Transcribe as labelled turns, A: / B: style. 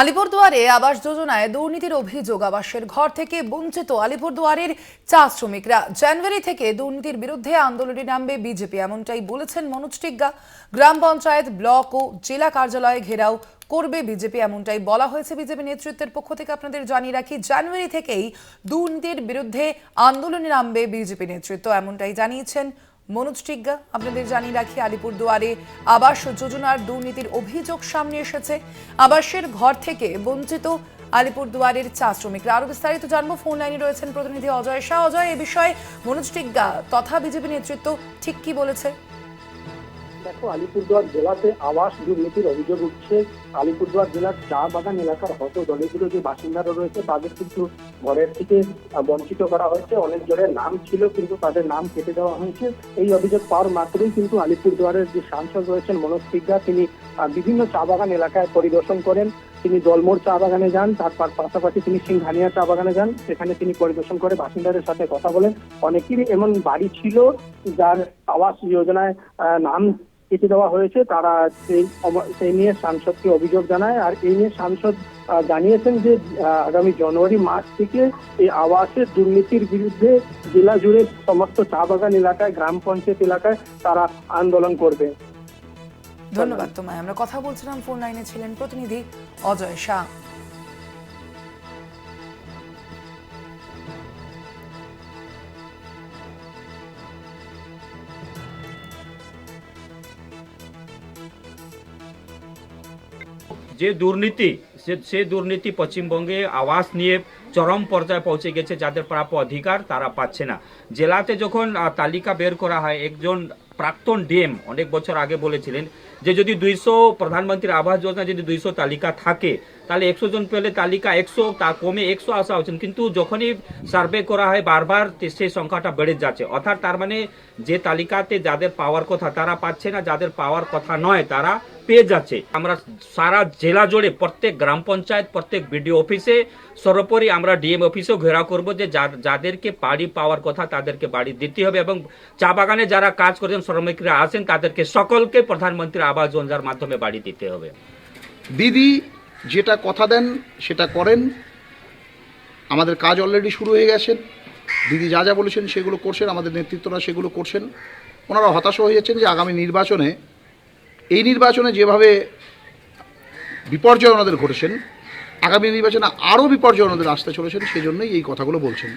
A: আলিপুরদুয়ারে আবাস যোজনায় দুর্নীতির অভিযোগ, আবাসের ঘর থেকে বঞ্চিত আলিপুরদুয়ারের চা শ্রমিকরা। জানুয়ারি থেকে দুর্নীতির বিরুদ্ধে আন্দোলনে নামবে বিজেপি, এমনটাই বলেছেন মনোজ টিগ্গা। গ্রাম পঞ্চায়েত, ব্লক ও জেলা কার্যালয়ে ঘেরাও করবে বিজেপি, এমনটাই বলা হয়েছে বিজেপি নেতৃত্বের পক্ষ থেকে আপনাদের জানিয়ে রাখি, জানুয়ারি থেকেই দুর্নীতির বিরুদ্ধে আন্দোলনে নামবে বিজেপি নেতৃত্ব, এমনটাই জানিয়েছেন মনোজ টিজ্ঞা আপনাদের জানিয়ে রাখি আলিপুর দুয়ারে আবাস যোজনার দুর্নীতির অভিযোগ সামনে এসেছে। আবাসের ঘর থেকে বঞ্চিত আলিপুর দুয়ারের চা শ্রমিকরা। আরও বিস্তারিত জানব, ফোন লাইনে রয়েছেন প্রতিনিধি অজয় শাহ। অজয়, এ বিষয়ে মনোজ টিজ্ঞা তথা বিজেপি নেতৃত্ব ঠিক কি বলেছে?
B: দেখো, আলিপুরদুয়ার জেলাতে আবাস দুর্নীতির অভিযোগ উঠছে। আলিপুরদুয়ার জেলার চা বাগান এলাকার হত দলিত যে বাসিন্দারা রয়েছে, তাদের কিন্তু ঘরের থেকে বঞ্চিত করা হয়েছে। অনেক জনের নাম ছিল, কিন্তু তাদের নাম কেটে দেওয়া হয়েছে। এই অভিযোগ পাওয়ার মাত্রই কিন্তু আলিপুরদুয়ারের যে সাংসদ রয়েছেন মনোজ সিগা তিনি বিভিন্ন চা বাগান এলাকায় পরিদর্শন করেন। তিনি দলমোড় চা বাগানে যান তারপর পাশাপাশি তিনি সিংহানিয়া চা বাগানে যান। সেখানে তিনি পরিদর্শন করে বাসিন্দাদের সাথে কথা বলেন। অনেকেরই এমন বাড়ি ছিল যার আবাস যোজনায় নাম কেটে দেওয়া হয়েছে, তারা সেই সেই নিয়ে সাংসদকে অভিযোগ জানায়, আর এই নিয়ে সাংসদ জানিয়েছেন যে আগামী জানুয়ারি মাস থেকে এই আবাসের দুর্নীতির বিরুদ্ধে জেলা জুড়ে সমস্ত চা বাগান এলাকায়, গ্রাম পঞ্চায়েত এলাকায় তারা আন্দোলন করবে।
A: ধন্যবাদ তোমায়। আমরা কথা বলছিলাম, ফোন লাইনে ছিলেন প্রতিনিধি অজয় শাহ।
C: যে দুর্নীতি, সে দুর্নীতি পশ্চিমবঙ্গে আবাস নিয়ে চরম পর্যায়ে পৌঁছে গেছে যাদের প্রাপ্য অধিকার তারা পাচ্ছে না। জেলাতে যখন তালিকা বের করা হয়, একজন প্রাক্তন ডিএম অনেক বছর আগে বলেছিলেন যে যদি দুইশো প্রধানমন্ত্রীর আবাস যোজনা যদি দুইশো তালিকা থাকে তাহলে একশো জন পেলে তালিকা একশো, তা কমে একশো আসা উচিত। কিন্তু যখনই সার্ভে করা হয়, বারবার সেই সংখ্যাটা বেড়ে যাচ্ছে। অর্থাৎ তার মানে যে তালিকাতে যাদের পাওয়ার কথা, তারা পাচ্ছে না, যাদের পাওয়ার কথা নয়, তারা পেয়ে যাচ্ছে। আমরা সারা জেলা জুড়ে প্রত্যেক গ্রাম পঞ্চায়েত, প্রত্যেক বিডিও অফিসে সর্বোপরি আমরা ডিএম অফিসেও ঘেরাও করব যে যাদেরকে বাড়ি পাওয়ার কথা, তাদেরকে বাড়ি দিতে হবে এবং চা বাগানে যারা কাজ করেছেন, শ্রমিকরা আছেন, তাদেরকে সকলকে প্রধানমন্ত্রী আবাস যোজনার মাধ্যমে বাড়ি দিতে হবে।
D: দিদি যেটা কথা দেন, সেটা করেন। আমাদের কাজ অলরেডি শুরু হয়ে গেছে। দিদি যা যা বলেছেন, সেগুলো করছেন। আমাদের নেতৃত্বরা সেগুলো করছেন। ওনারা হতাশ হয়ে যাচ্ছেন যে আগামী নির্বাচনে, এই নির্বাচনে যেভাবে বিপর্যয় ওনাদের ঘটেছেন, আগামী নির্বাচনে আরও বিপর্যয় ওনাদের আসতে চলেছেন, সেজন্যই এই কথাগুলো বলছেন।